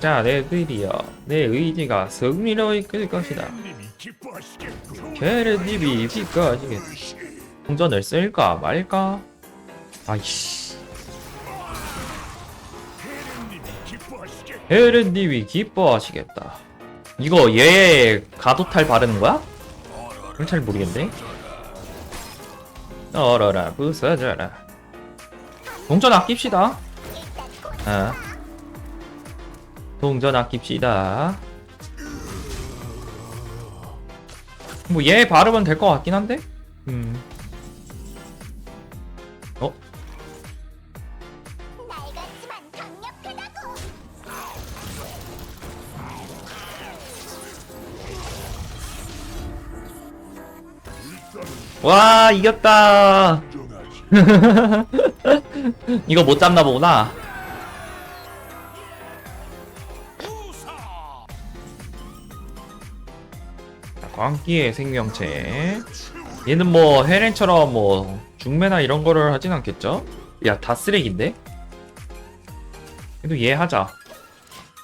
자, 내 의리여. 내 의지가 승리로 이끌 것이다. 케르님이 비까지겠다. 동전을 쓸까 말까? 아이씨. 님이 기뻐하시겠군. 헤르님이 기뻐하시겠다. 이거 얘 가도탈 바르는 거야? 그건 잘 모르겠네. 얼어라 부서져라. 동전 아낍시다. 아. 동전 아낍시다. 뭐얘 바르면 될것 같긴 한데? 음. 어? 와 이겼다. 이거 못 잡나 보구나. 광기의 생명체. 얘는 뭐 헤렌처럼 뭐 중매나 이런 거를 하진 않겠죠? 야 다 쓰레기인데? 그래도 얘 하자.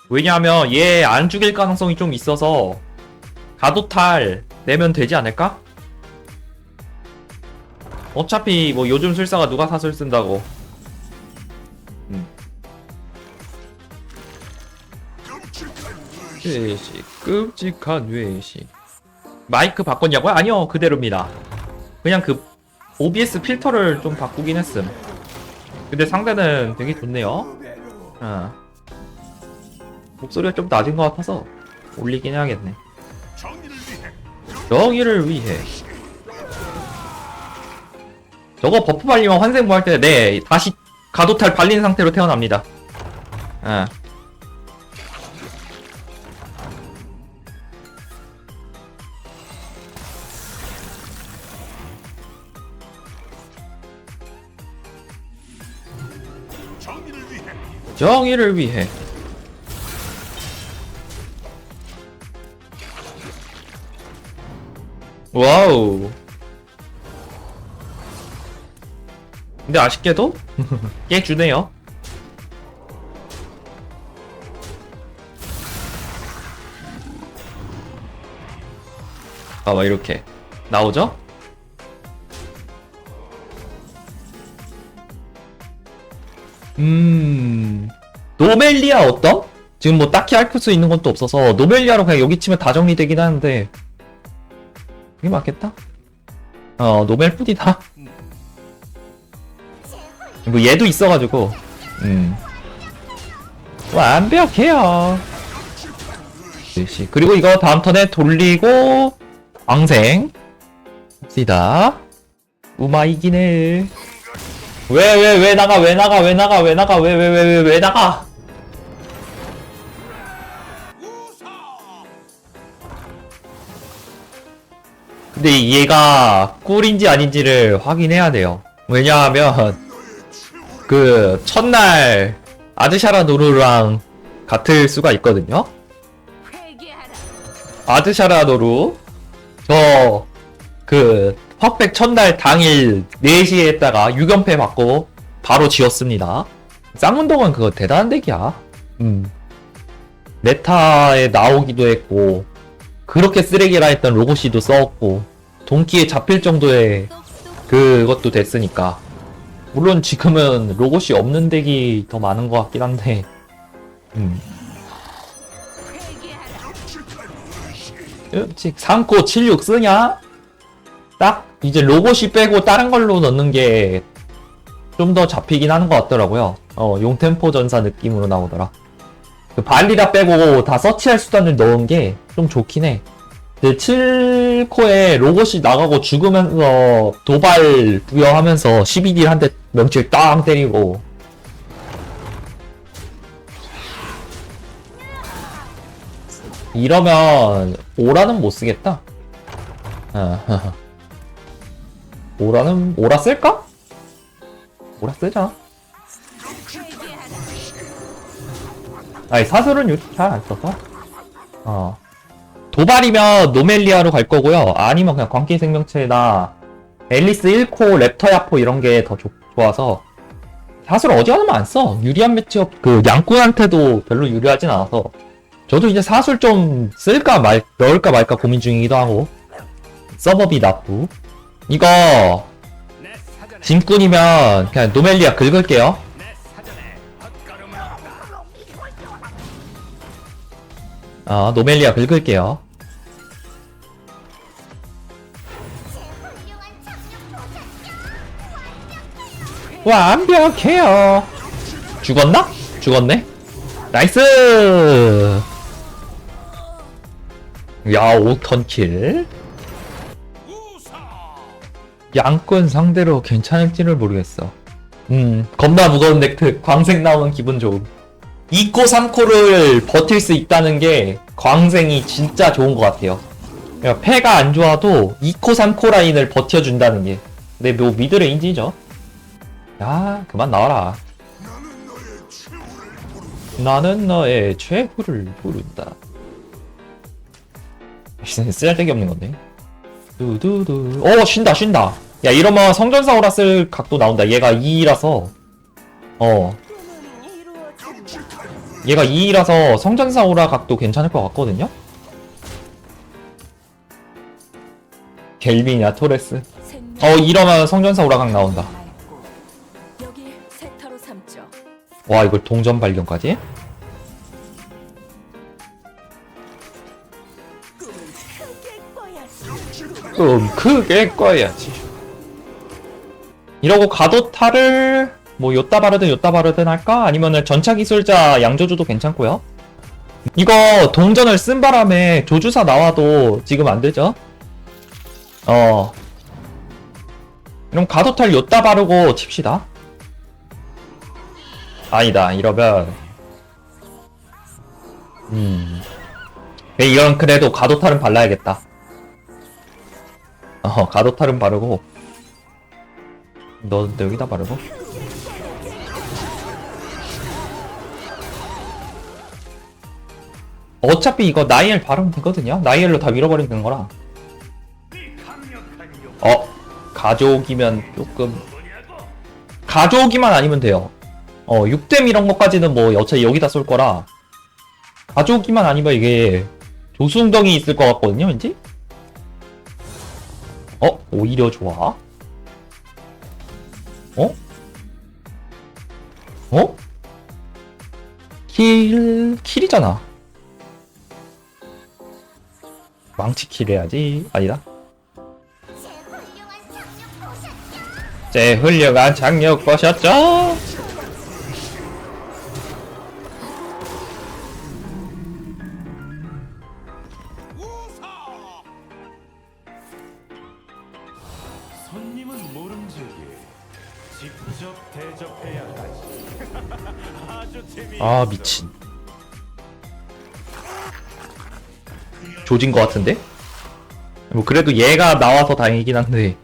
왜냐하면 얘 안 죽일 가능성이 좀 있어서 가도탈 내면 되지 않을까? 어차피 뭐 요즘 술사가 누가 사슬 쓴다고. 음. 외식, 끔찍한 외식. 마이크 바꿨냐고요? 아니요, 그대로입니다. 그냥 그 OBS 필터를 좀 바꾸긴 했음. 근데 상대는 되게 좋네요. 어. 목소리가 좀 낮은 것 같아서 올리긴 해야겠네. 정의를 위해. 저거 버프 발리면 환생부 할 때, 네, 다시 가도탈 발린 상태로 태어납니다. 예. 정의를 위해. 와우. 근데 아쉽게도 깨 주네요. 봐봐 이렇게 나오죠? 음 노멜리아 어떤? 지금 뭐 딱히 할 수 있는 것도 없어서 노멜리아로 그냥 여기 치면 다 정리되긴 하는데 그게 맞겠다? 어 노멜뿐이다. 뭐 얘도 있어가지고. 음. 완벽해요. 역시. 그리고 이거 다음 턴에 돌리고 광생. 봅시다. 우마 이기네. 왜 왜 왜 나가 왜 나가 왜 나가 왜 나가 왜 왜 왜 왜 왜 나가 근데 얘가 꿀인지 아닌지를 확인해야 돼요 왜냐하면 그 첫날 아드샤라 노루랑 같을 수가 있거든요. 아드샤라 노루 저그 퍼펙 첫날 당일 4시에 했다가 6연패 받고 바로 지었습니다. 쌍문동은 그거 대단한 덱이야. 음. 메타에 나오기도 했고 그렇게 쓰레기라 했던 로고시도 써왔고 동기에 잡힐 정도의 그것도 됐으니까 물론 지금은 로고시 없는 덱이 더 많은 것 같긴 한데 음. 회개하라. 끔찍 3코 76 쓰냐? 딱 이제 로봇이 빼고 다른 걸로 넣는 게 좀 더 잡히긴 하는 것 같더라고요. 어, 용템포 전사 느낌으로 나오더라. 그 발리다 빼고 다 서치할 수단을 넣은 게 좀 좋긴 해. 근데 7코에 로봇이 나가고 죽으면서 도발 부여하면서 12딜 한 대 명칠 땅 때리고 이러면 오라는 못 쓰겠다. 어, 오라는 오라 쓸까? 오라 쓰자. 아니 사슬은 요즘 잘안 써서. 어. 도발이면 노멜리아로 갈 거고요. 아니면 그냥 광기 생명체나 앨리스 1코, 랩터 야포 이런 게 더 좋아서 사실 어디 하나만 안 써. 유리한 매치업, 그, 양꾼한테도 별로 유리하진 않아서. 저도 이제 사술 좀 쓸까 말, 넣을까 말까 고민 중이기도 하고. 서버비 납부. 이거, 짐꾼이면 그냥 노멜리아 긁을게요. 아, 노멜리아 긁을게요. 완벽해요. 죽었나? 죽었네? 나이스! 야, 5턴 킬. 양꾼 상대로 괜찮을지를 모르겠어. 음, 겁나 무거운 넥트, 광생 나오는 기분 좋음. 2코, 3코를 버틸 수 있다는 게 광생이 진짜 좋은 것 같아요. 그러니까 패가 안 좋아도 2코, 3코 라인을 버텨준다는 게. 근데 뭐 미드레인지죠. 야, 그만 나와라. 나는 너의 최후를 부른다. 쓸데기 없는 건데. 두두두. 어, 쉰다, 쉰다. 야, 이러면 성전사 오라 쓸 각도 나온다. 얘가 2라서. 어. 얘가 2라서 성전사 오라 각도 괜찮을 것 같거든요? 겔빈이야, 토레스. 어, 이러면 성전사 오라 각 나온다. 와, 이걸 동전 발견까지? 좀 크게 꺼야지. 이러고 가도타를 뭐 요따 바르든 요따 바르든 할까? 아니면은 전차 기술자 양조주도 괜찮고요. 이거 동전을 쓴 바람에 조주사 나와도 지금 안 되죠? 어. 그럼 가도탈 요따 바르고 칩시다. 아니다. 이러면 음. 네, 이건 그래도 가도탈은 발라야겠다. 어, 가도탈은 바르고 너, 너 여기다 바르고 어차피 이거 나이엘 바르면 되거든요 나이엘로 다 밀어버리는 거라 어 가족이면 조금? 가족이만 아니면 돼요 어 6댐 이런 것까지는 뭐 어차피 여기다 쏠 거라 가족이만 아니면 이게 조수웅덩이 있을 것 같거든요 왠지 어 오히려 좋아 어? 어? 킬, 킬이잖아. 망치 킬 해야지. 아니다. 제 훌륭한 장력 보셨죠? 보셨죠? 우사. 손님은 모름지기 직접 대접해야 하지. 아주 재미. 아, 미친. 조진 것 같은데? 뭐, 그래도 얘가 나와서 다행이긴 한데.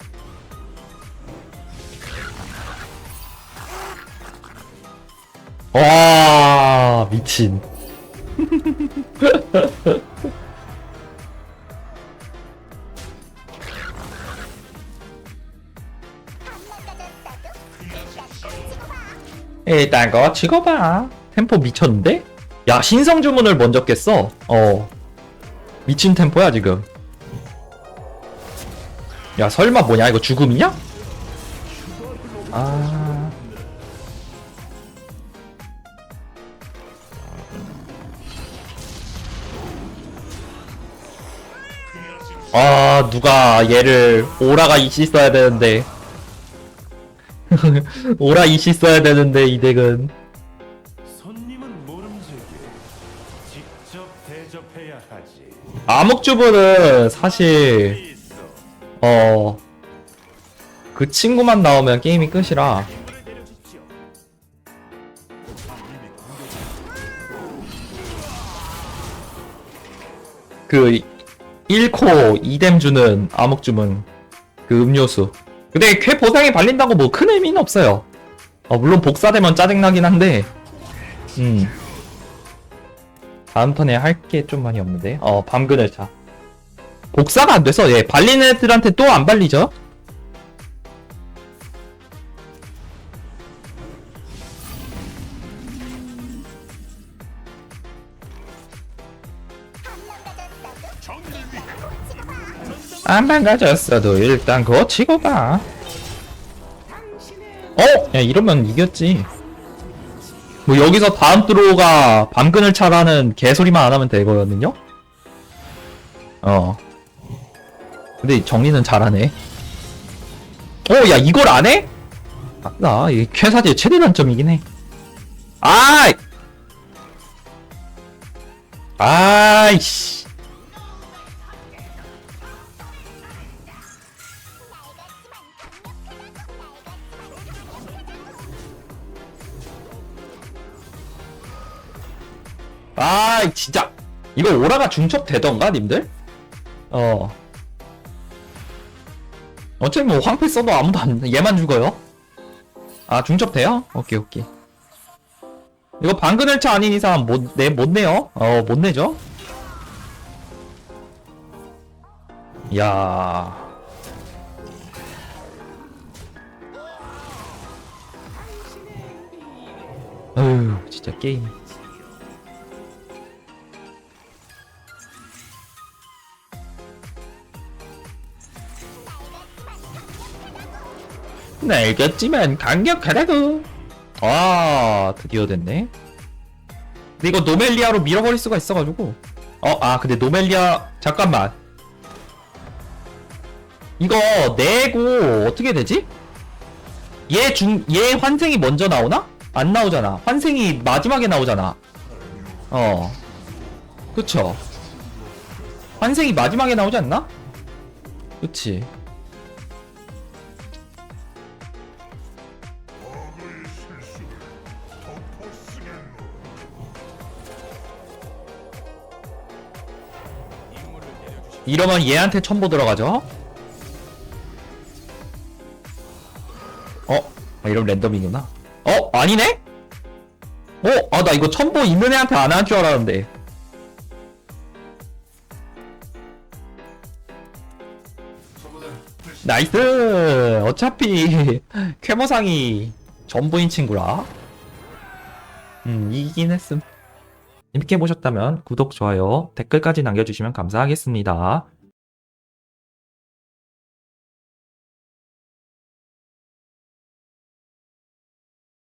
와, 미친. 일단 거 찍어봐. 템포 미쳤는데? 야, 신성 주문을 먼저 깼어. 어. 미친 템포야, 지금. 야, 설마 뭐냐? 이거 죽음이냐? 아. 아, 누가 얘를 오라가 이씨 써야 되는데. 오라 이씨 써야 되는데, 이 덱은. 암흑주부는 사실. 어, 그 친구만 나오면 게임이 끝이라. 그 1코 2뎀 주는 암흑주문 그 음료수 근데 쾌 보상에 발린다고 뭐 큰 의미는 없어요 어, 물론 복사되면 짜증나긴 한데 음 다음 턴에 할 게 좀 많이 없는데. 어, 밤그늘차. 복사가 안 돼서, 예, 발린 애들한테 또 안 발리죠? 안 망가졌어도 일단 거치고 가. 어? 야, 이러면 이겼지. 뭐 여기서 다음 드로우가 밤그늘 차라는 개소리만 안 하면 되거든요? 어. 근데 정리는 잘하네. 어, 야, 이걸 안 해? 맞다. 이게 쾌사지의 최대 단점이긴 해. 아이! 아이씨. 아이, 진짜. 이거 오라가 중첩 되던가, 님들? 어. 어차피 뭐 황패 써도 아무도 안, 얘만 죽어요. 아, 중첩 돼요? 오케이, 오케이. 이거 방근을차 아닌 이상 못, 내, 못 내요? 어, 못 내죠? 야 어휴, 진짜 게임. 알겠지만 강력하다고. 아, 드디어 됐네. 근데 이거 노멜리아로 밀어버릴 수가 있어가지고. 어, 아, 근데 노멜리아, 잠깐만. 이거 내고 어떻게 되지? 얘 중, 얘 환생이 먼저 나오나? 안 나오잖아. 환생이 마지막에 나오잖아. 어. 그쵸. 환생이 마지막에 나오지 않나? 그치. 이러면 얘한테 첨보 들어가죠? 어? 아, 이러면 랜덤이구나. 어? 아니네? 어? 아, 나 이거 첨보 있는 애한테 안 할 줄 알았는데. 나이스! 어차피, 쾌모상이 전부인 친구라. 음, 이기긴 했음. 재밌게 보셨다면 구독, 좋아요, 댓글까지 남겨주시면 감사하겠습니다.